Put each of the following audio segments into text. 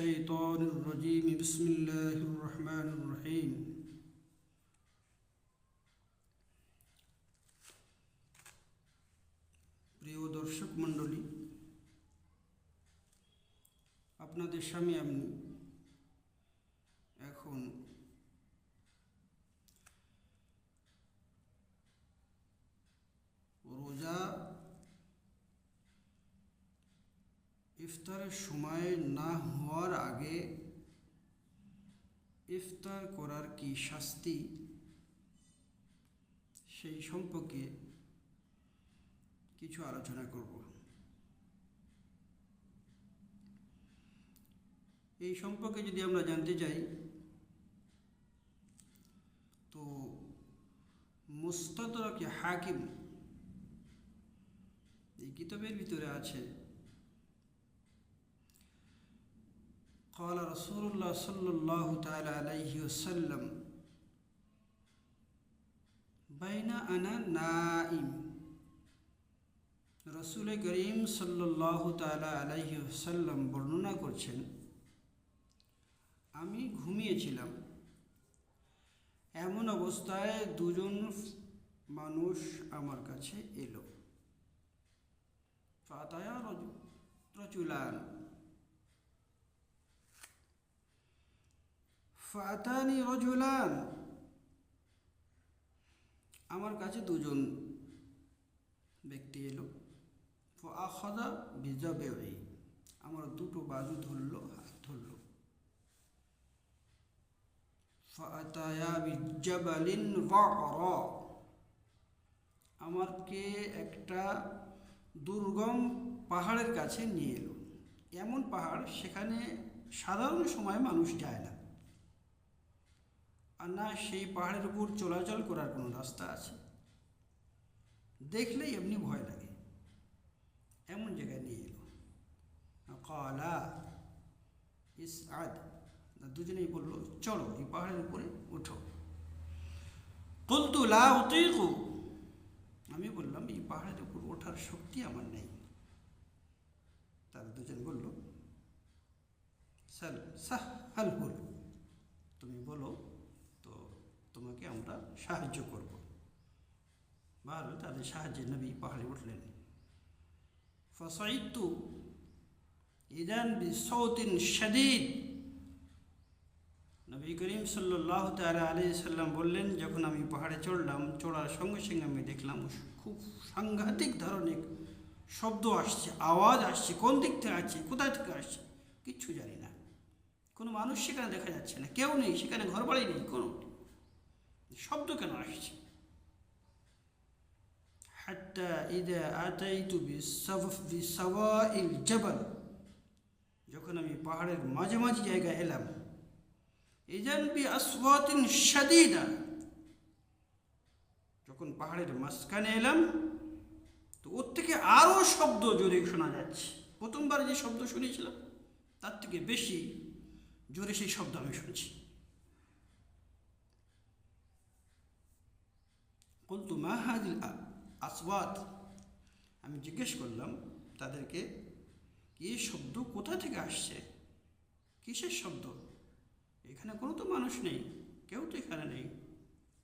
الشيطان الرجيم بسم الله الرحمن الرحيم প্রিয় দর্শক মণ্ডলী আপনাদের স্বামী আমি ইফতারের সময় না হওয়ার আগে ইফতার করার কি শাস্তি? সেই সম্পর্কে কিছু আলোচনা করব। এই সম্পর্কে যদি আমরা জানতে চাই, তো মুস্তাদরকে হাকিম এই কিতাবের ভিতরে আছে قال رسول الله صلى الله تعالى عليه وسلم بين أنا نائم রসুল করিম সাল্লাহ তালা আলাইহি সাল্লাম বর্ণনা করছেন আমি ঘুমিয়েছিলাম এমন অবস্থায় দুজন মানুষ আমার কাছে এলো ফাতায়া রচুলান ফাতানি রজুলান। আমার কাছে দুজন ব্যক্তি এলো। আখদা বিজাবে আমার দুটো বাজু ধরলো, হাত ধরলো। ফাতায়া আমাকে একটা দুর্গম পাহাড়ের কাছে নিয়ে এলো। এমন পাহাড় সেখানে সাধারণ সময় মানুষ যায় না। আর না সেই পাহাড়ের উপর চলাচল করার কোনো রাস্তা আছে? দেখলেই এমনি ভয় লাগে। এমন জায়গায় নিয়ে এলো। কলা ইস আদ দুজনেই বলল, চলো এই পাহাড়ের উপরে উঠো কলতু লা উতিকু। আমি বললাম, এই পাহাড়ের উপর ওঠার শক্তি আমার নেই। তারা দুজন বলল, সাল, সাহ হাল। তুমি বলো সাহায্য করব। ভালো তাদের সাহায্যে নবী পাহাড়ে উঠলেন। ফসাইতু ইদান বিসৌতিন শদীদ। নবী করিম সাল্লাহ তালা আলি সাল্লাম বললেন, যখন আমি পাহাড়ে চড়লাম, চড়ার সঙ্গে সঙ্গে আমি দেখলাম খুব সাংঘাতিক ধরনের শব্দ আসছে, আওয়াজ আসছে, কোন দিক থেকে আসছে কোথায় থেকে আসছে, কিচ্ছু জানি না। কোনো মানুষ সেখানে দেখা যাচ্ছে না, কেউ নেই, সেখানে ঘর বাড়ি নেই, কোনো শব্দ কেন আসছে যখন আমি পাহাড়ের মাঝে মাঝে জায়গায় এলাম শাদিদা। যখন পাহাড়ের মাঝখানে এলাম, তো ওর থেকে আরও শব্দ জোরে শোনা যাচ্ছে। প্রথমবার যে শব্দ শুনেছিলাম, তার থেকে বেশি জোরে সেই শব্দ আমি শুনছি। বলতো মা হাজিল আসওয়াত। আমি জিজ্ঞেস করলাম, তাদেরকে এই শব্দ কোথা থেকে আসছে? কিসের শব্দ? এখানে কোনো তো মানুষ নেই, কেউ তো এখানে নেই,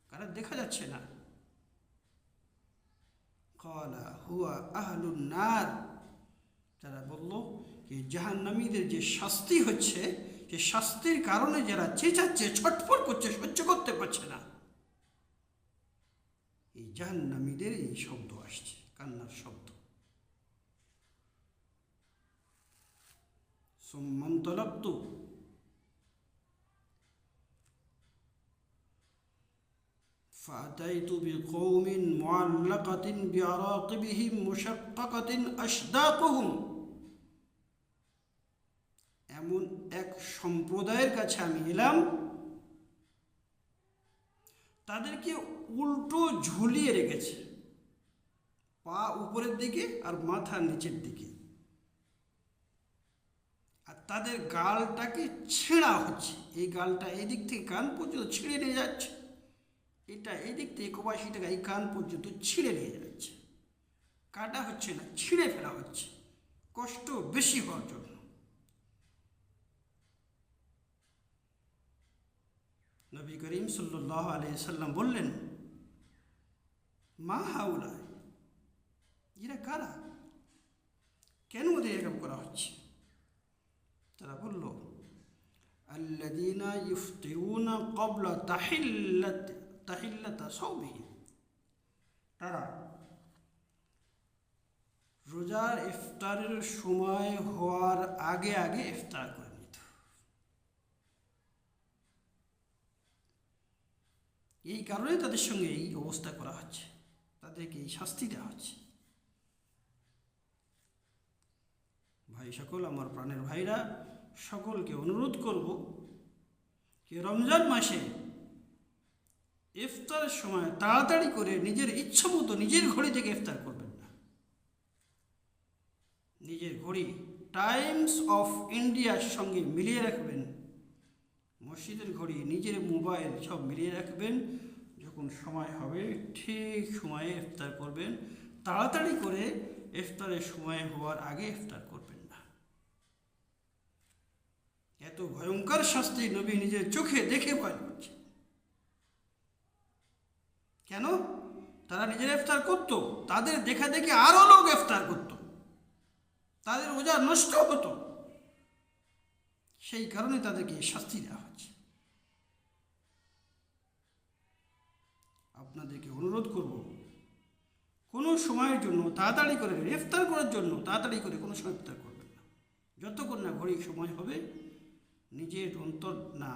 কারা দেখা যাচ্ছে না? কলা হুয়া আহলুন নার। তারা বলল যে জাহান্নামীদের যে শাস্তি হচ্ছে যে শাস্তির কারণে যারা চেঁচাচ্ছে, ছটফট করছে, সহ্য করতে পারছে না। জাহান্নামীদের এই শব্দ আসছে কান্নার শব্দ সম্মান্তলব্ধ فأتيت بقوم معلقة بعراقبهم مشققة أشداقهم এমন এক সম্প্রদায়ের কাছে আমি এলাম তাদেরকে উল্টো ঝুলিয়ে রেখেছে। পা উপরের দিকে আর মাথা নিচের দিকে। আর তাদের গালটাকে ছেঁড়া হচ্ছে। এই গালটা এদিক থেকে কান পর্যন্ত ছিঁড়ে নিয়ে যাচ্ছে। এটা এদিক থেকে কবাসি টাকা এই কান পর্যন্ত ছিঁড়ে নিয়ে যাচ্ছে। কাটা হচ্ছে না, ছিঁড়ে ফেলা হচ্ছে। কষ্ট বেশি হওয়ার জন্য। নবী করিম সাল্লাহ আলিয়াল্লাম বললেন, মা হাউলা এরা কারা? কেন ওদের এরকম করা হচ্ছে? তারা বলল আল্লাদিনা ইফতিউনা কবলা তাহিল্লাত, তাহিল্লাতা সৌবিহীন তারা, রোজার ইফতারের সময় হওয়ার আগে আগে ইফতার করে এই কারণে তাদের সঙ্গে এই অবস্থা করা হচ্ছে। তাদেরকে এই শাস্তি দেওয়া হচ্ছে। ভাই সকল, আমার প্রাণের ভাইরা, সকলকে অনুরোধ করব যে রমজান মাসে ইফতারের সময় তাড়াতাড়ি করে নিজের ইচ্ছা মতো নিজের ঘড়ি থেকে ইফতার করবেন না। নিজের ঘড়ি টাইমস অফ ইন্ডিয়ার সঙ্গে মিলিয়ে রাখবেন মসজিদের ঘড়ি নিজের মোবাইল সব মিলিয়ে রাখবেন। যখন সময় হবে, ঠিক সময়ে ইফতার করবেন। তাড়াতাড়ি করে ইফতারের সময় হওয়ার আগে ইফতার করবেন না। এত ভয়ঙ্কর শাস্তি নবী নিজের চোখে দেখে ভয় করছে কেন? তারা নিজের ইফতার করত, তাদের দেখা দেখে আরও লোক ইফতার করত। তাদের ওজা নষ্ট হতো। সেই কারণে তাদেরকে শাস্তি দেওয়া হচ্ছে। আপনাদেরকে অনুরোধ করব, কোনো সময়ের জন্য তাড়াতাড়ি করে গ্রেফতার করার জন্য তাড়াতাড়ি করে কোনো সময় ইফতার করবেন না। যতক্ষণ না ঘড়ি সময় হবে, নিজের অন্তর না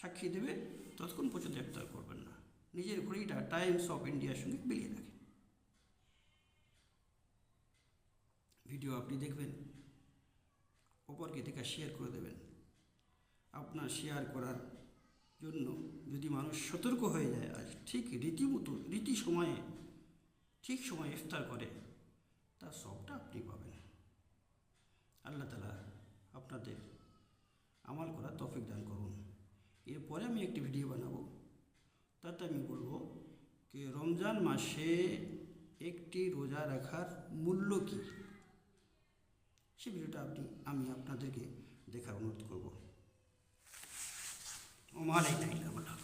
সাক্ষী দেবে, ততক্ষণ পর্যন্ত ইফতার করবেন না। নিজের ঘড়িটা টাইমস অফ ইন্ডিয়ার সঙ্গে মিলিয়ে রাখেন। ভিডিও আপনি দেখবেন, অপরকে দেখা শেয়ার করে দেবেন। আপনার শেয়ার করার জন্য যদি মানুষ সতর্ক হয়ে যায় আজ, ঠিক রীতিমতো, রীতি সময়ে, ঠিক সময়ে ইফতার করে তার সবটা আপনি পাবেন। আল্লাহ তালা আপনাদের আমাল করার তৌফিক দান করুন। এরপরে আমি একটি ভিডিও বানাবো। তাতে আমি বলব যে রমজান মাসে একটি রোজা রাখার মূল্য কী? সে ভিডিওটা আপনি, আমি আপনাদেরকে দেখার অনুরোধ করব। وما ليت إلا بلاغ